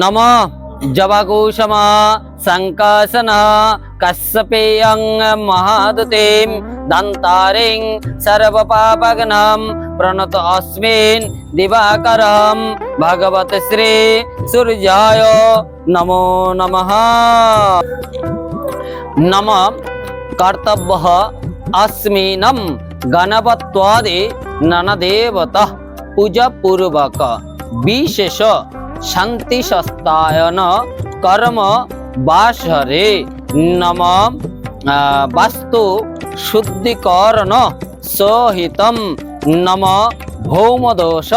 নম জবকুশম সংকাসন কশ্যপেয়ং মহাদুতিং দন্তারিং সর্বপাপগ্নম প্রণত অস্মিন দিবাকরম ভগবত শ্রী সূর্যায় নমো নমঃ নম কর্তব্য অস্মিনম গণপত্বাদি ননদেবত পূজা পূর্বক বিশেষ শান্তি সস্তায়ন কর্ম বাসরে। নম বাস্তু শুদ্ধিকরণ সহিতম। নম, ভৌমদোষ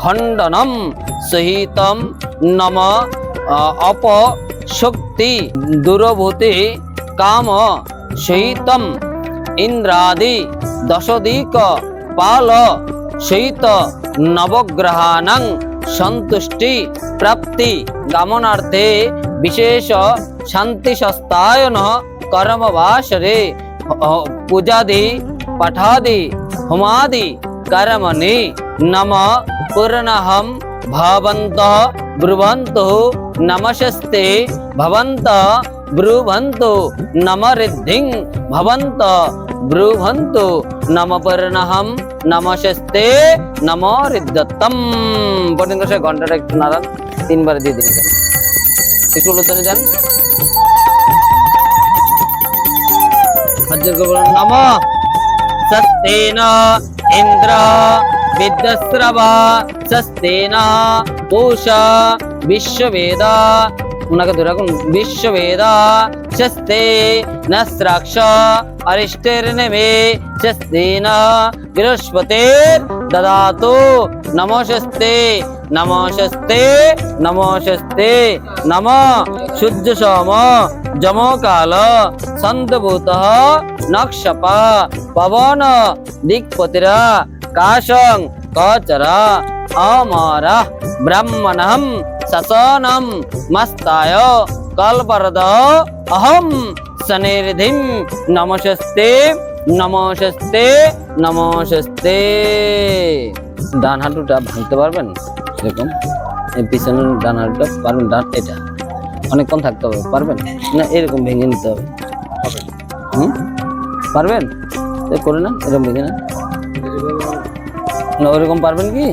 খণ্ডনম সহিতম। নম অপশক্তি দুরভূতি কাম সহিতম। ইন্দ্রাদি দশদিক পাল সহিত নবগ্রহাণং সন্তুষ্টি, প্রাপ্তি কামনার্থে বিশেষ শান্তি সস্তায়ন কর্মবাসরে পূজাদি, পাঠাদি, হোমাদি, কর্মণি, নম পূর্ণহম ভবন্ত, ব্রুবন্তু, নমস্তে ভবন্ত, ব্রুবন্তু নম ঋদ্ধিং ভবন্ত ব্রুভন্তু নম পূর্ণহম নমস্তে নম ঋদ্ধতম পর্যন্ত সে ঘন্টাটা একটু নাড়ান, তিনবার দিয়ে দিন একটু উল্লেখ যান হজ্জর করে নম। সস্তেন ইন্দ্র বিদ্যস্রব। সস্তেন পূষা বিশ্ববেদা। ఉనకదురకం విశ్వవేద శస్తే నస్రాక్ష అరిష్టర్ణమే శస్తేన బృహస్పతే దదాతు నమోషస్తే నమోషస్తే నమోషస్తే నమ శుద్ధ సోమ జమో కాల సంతభూత నక్షప పవన దిక్పతిరా కాశం కచర అమార ব্রহ্মণম সসনম মস্তায় কল্পরদ অহম সনির্ধিম নমস্তে নমস্তে নমস্তে ডান হাঁটুটা ভাঙতে পারবেন? এরকম এই পিছনের ডান হাঁটুটা পারবেন, ডান এটা। অনেকক্ষণ থাকতে হবে, পারবেন? না, এরকম ভেঙে নিতে হবে। হুম? পারবেন? করে না এরকম ভেঙে না না, ওরকম পারবেন কি?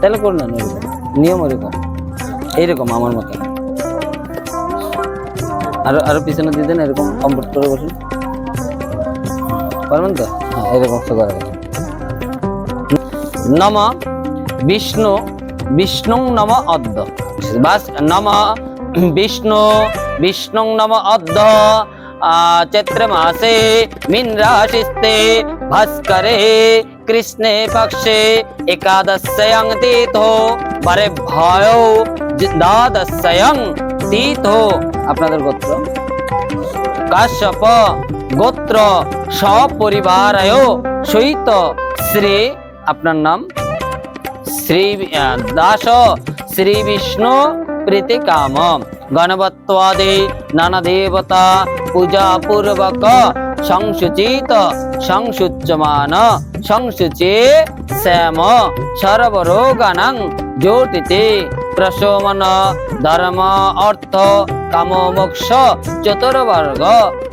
তাহলে করে নেন, ওরকম। নিয়ম ওরকম। এইরকম আমার মতো। আরও আরও পিছনে দিয়ে দেন, এরকম কমফোর্ট করে বসুন। পারবেন তো? হ্যাঁ এরকম তো করা নম বিষ্ণু বিষ্ণু নম অদ্য। বাস, নম বিষ্ণু বিষ্ণু নম অদ্য। চৈত্র মাসে মিন রাশিস্তে ভাস্করে কৃষ্ণে পক্ষে একাদশয়ং তীর্থ পরে ভয় দ্বাদশয়ং তীর্থ আপনাদের গোত্র কাশ্যপ গোত্র সপরিবারায় সহিত শ্রী আপনার নাম শ্রী দাস শ্রী বিষ্ণু প্রীতি কাম গণবত্বাদি নানা দেবতা পূজা পূর্বক সংসুচিত, সংসুচ্যমান, সংসুচে শ্যাম, সর্বরোগানাং জোটিতে প্রশমন, ধর্ম, অর্থ, কাম, মোক্ষ, চতুর্বর্গ,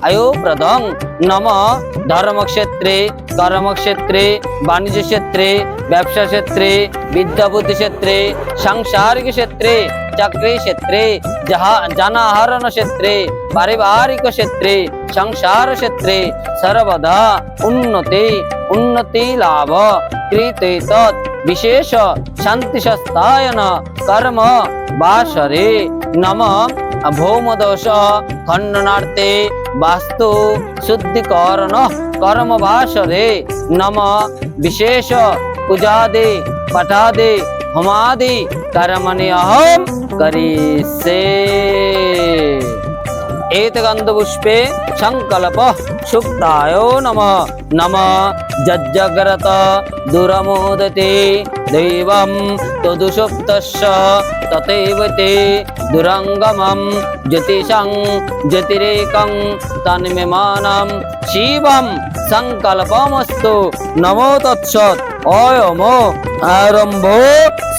আয়ুপ্রদং, নম, ধর্মক্ষেত্রে, কর্মক্ষেত্রে বাণিজ্য ক্ষেত্রে ব্যবসা ক্ষেত্রে বিদ্যা বুদ্ধি ক্ষেত্রে সাংসারিক ক্ষেত্রে। সংসার ক্ষেত্রে সর্বদা উন্নতি উন্নতি লাভ কৃতে তৎ বিশেষ শান্তি সস্তায়ন কর্ম বাসরে নম ভৌমদোষ খণ্ডনার্থে বাস্তু শুদ্ধিকরণ কর্ম বাসরে নম বিশেষ পূজাদি পঠাদি হোমাদি కరమని అహం కరీసే ఏతగంధపుష్పే సంకల్ప సుప్తాయో నమ నమ జజ్జగ్రత దురమోదతే దైవం తదుషుప్తస్య తతైవ తే దురంగమం జ్యోతిషం జ్యోతిరేకం తన్మిమానం శివం సంకల్పమస్తు నమో తత్సత్ অয়মো আরম্ভ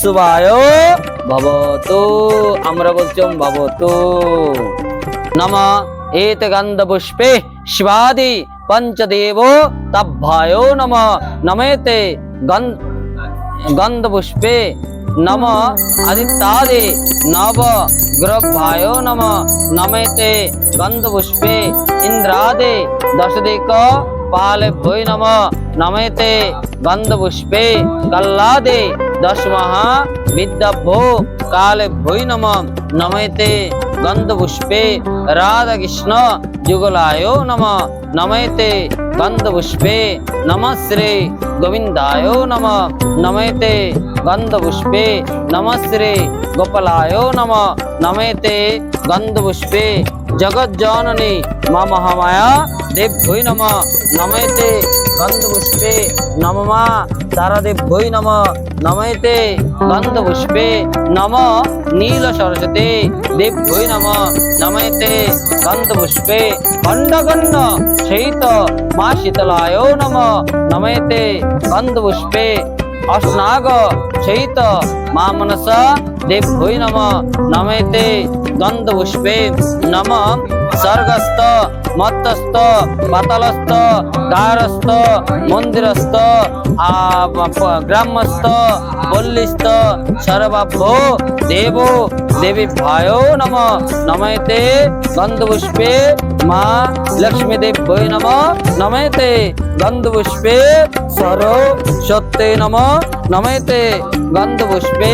সুবায় ভবত আমরা বলছিম ভবত নম এত গন্ধ পুষ্পে শিবাদি পঞ্চদেব তভ্যায় নম নমেতে গন্ধ পুষ্পে নম আদিত্যাদি নব গ্রভায় নম নমেতে গন্ধ পুষ্পে ইন্দ্রাদে দশদিক পালে ভৈ নম নমেতে গন্ধ পুষ্পে কল্লাদে দশ মহা বিদ্যাভ্যো কালেভ্যৈ নম নমেতে গন্ধ পুষ্পে রাধা কৃষ্ণ যুগলায় নম। নমেতে গন্ধ পুষ্পে নম শ্রী গোবিন্দায় নম। নমেতে গন্ধ পুষ্পে নম শ্রী গোপালায় নম। নমেতে গন্ধ পুষ্পে জগজ্জননী মা মহামায়া দেব্যই নম। নমেতে গন্ধ পুষ্পে নম মা। তারাদেব্যই নম। নমেতে গন্ধ পুষ্পে নম। নীল সরস্বতী দেব্যই নম। নমেতে গন্ধ পুষ্পে খণ্ডখণ্ড সহিত মা শীতলায় নম। নমেতে গন্ধ পুষ্পে অস্নাগ সহিত মা মনস দেব্যই নম। নমেতে গন্ধ পুষ্পে নম স্বর্গস্থ মত্তস্থ পাতালস্থ গারস্থ মন্দিরস্থ গ্রামস্থ পল্লিস্থ সর্বাভ্য দেব দেবী ভয় নম নমেতে গন্ধপুষ্পে মা লক্ষ্মী দেব্যই নম নমেতে গন্ধপুষ্পে সর সত্যে নম নমেতে গন্ধপুষ্পে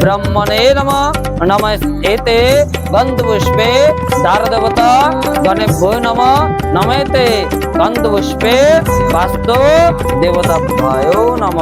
ব্রহ্মণে নম নম এতে গন্ধপুষ্পে দ্বারদেবতা গণেভ্যো নম নমেতে গন্ধপুষ্পে বাস্তু দেবতা ভয় নম